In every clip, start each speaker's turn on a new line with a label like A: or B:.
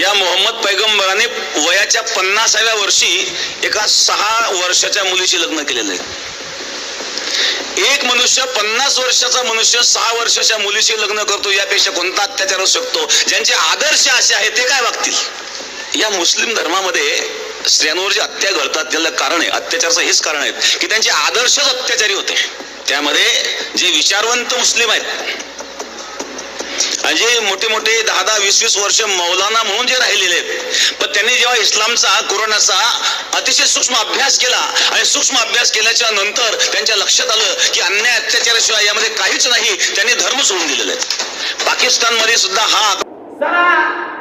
A: या मोहम्मद पैगंबराने वयाच्या पन्नासाव्या वर्षी एका सहा वर्षाच्या मुलीशी लग्न केलेलं आहे. एक मनुष्य पन्नास वर्षाचा मनुष्य सहा वर्षाच्या मुलीशी लग्न करतो यापेक्षा कोणता अत्याचार असू शकतो? ज्यांचे आदर्श असे आहेत ते काय वागतील? या मुस्लिम धर्मामध्ये स्त्रियांवर जे हत्या घडतात त्याला कारण आहे. अत्याचाराचं हेच कारण आहे की त्यांचे आदर्शच अत्याचारी होते. त्यामध्ये जे विचारवंत मुस्लिम आहेत आणि जे मोठे मोठे दहा दहा वीस वीस वर्ष मौलाना म्हणून जे राहिलेले आहेत पण त्यांनी जेव्हा इस्लामचा कोरोनाचा अतिशय सूक्ष्म अभ्यास केला आणि सूक्ष्म अभ्यास केल्याच्या नंतर त्यांच्या लक्षात आलं की अन्याय अत्याचाराशिवाय यामध्ये काहीच नाही त्यांनी धर्म सोडून दिलेले आहेत पाकिस्तानमध्ये सुद्धा हा
B: যারা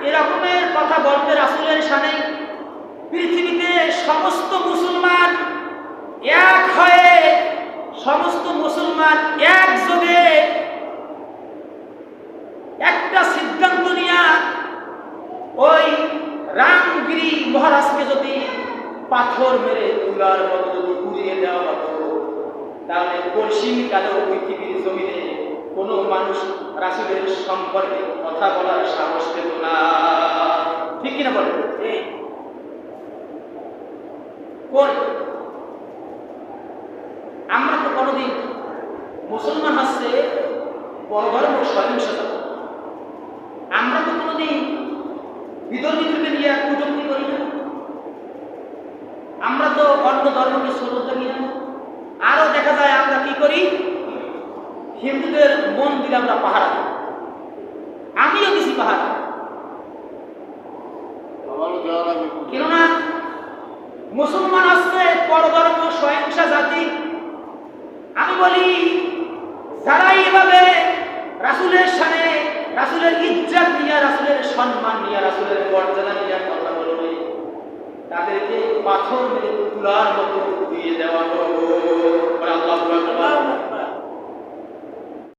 B: এরকমের কথা বলবে রাসুলের সামনে পৃথিবীতে সমস্ত মুসলমান এক হয়ে সমস্ত মুসলমান একযোগে রামগিরি মহারাজকে যদি পাথর মেরে তুলার মতো যদি উড়িয়ে দেওয়া হতো তাহলে পশ্চিম কালো পৃথিবীর জমিনে কোনো মানুষ রাসুলের সম্পর্কে কথা বলার সাহস পেত না। ঠিক কিনা বলেন কোন? আমরা তো কোনোদিন মুসলমান হচ্ছে বড় ধর্ম সহিংসতা। আমরা তো কোনোদিন বিতর্কিতকে নিয়ে কুটুক্তি করি না আমরা তো অন্য ধর্মকে শ্রদ্ধা করি না। আরও দেখা যায় আমরা কি করি? হিন্দুদের মন্দির আমরা পাহারা। আমিও দিছি পাহারা। কেননা মুসলমান আসছে, পরধর্ম, সহিংসা জাতি। আমি বলি যারা এইভাবে রাসুলের সামনে রাসুলের ইজ্জত নিয়ে, রাসুলের সম্মান নিয়ে, রাসুলের মর্যাদা নিয়ে কথা বলবে, তাদেরকে পাথর মেরে তুলার মতো দিয়ে দেওয়া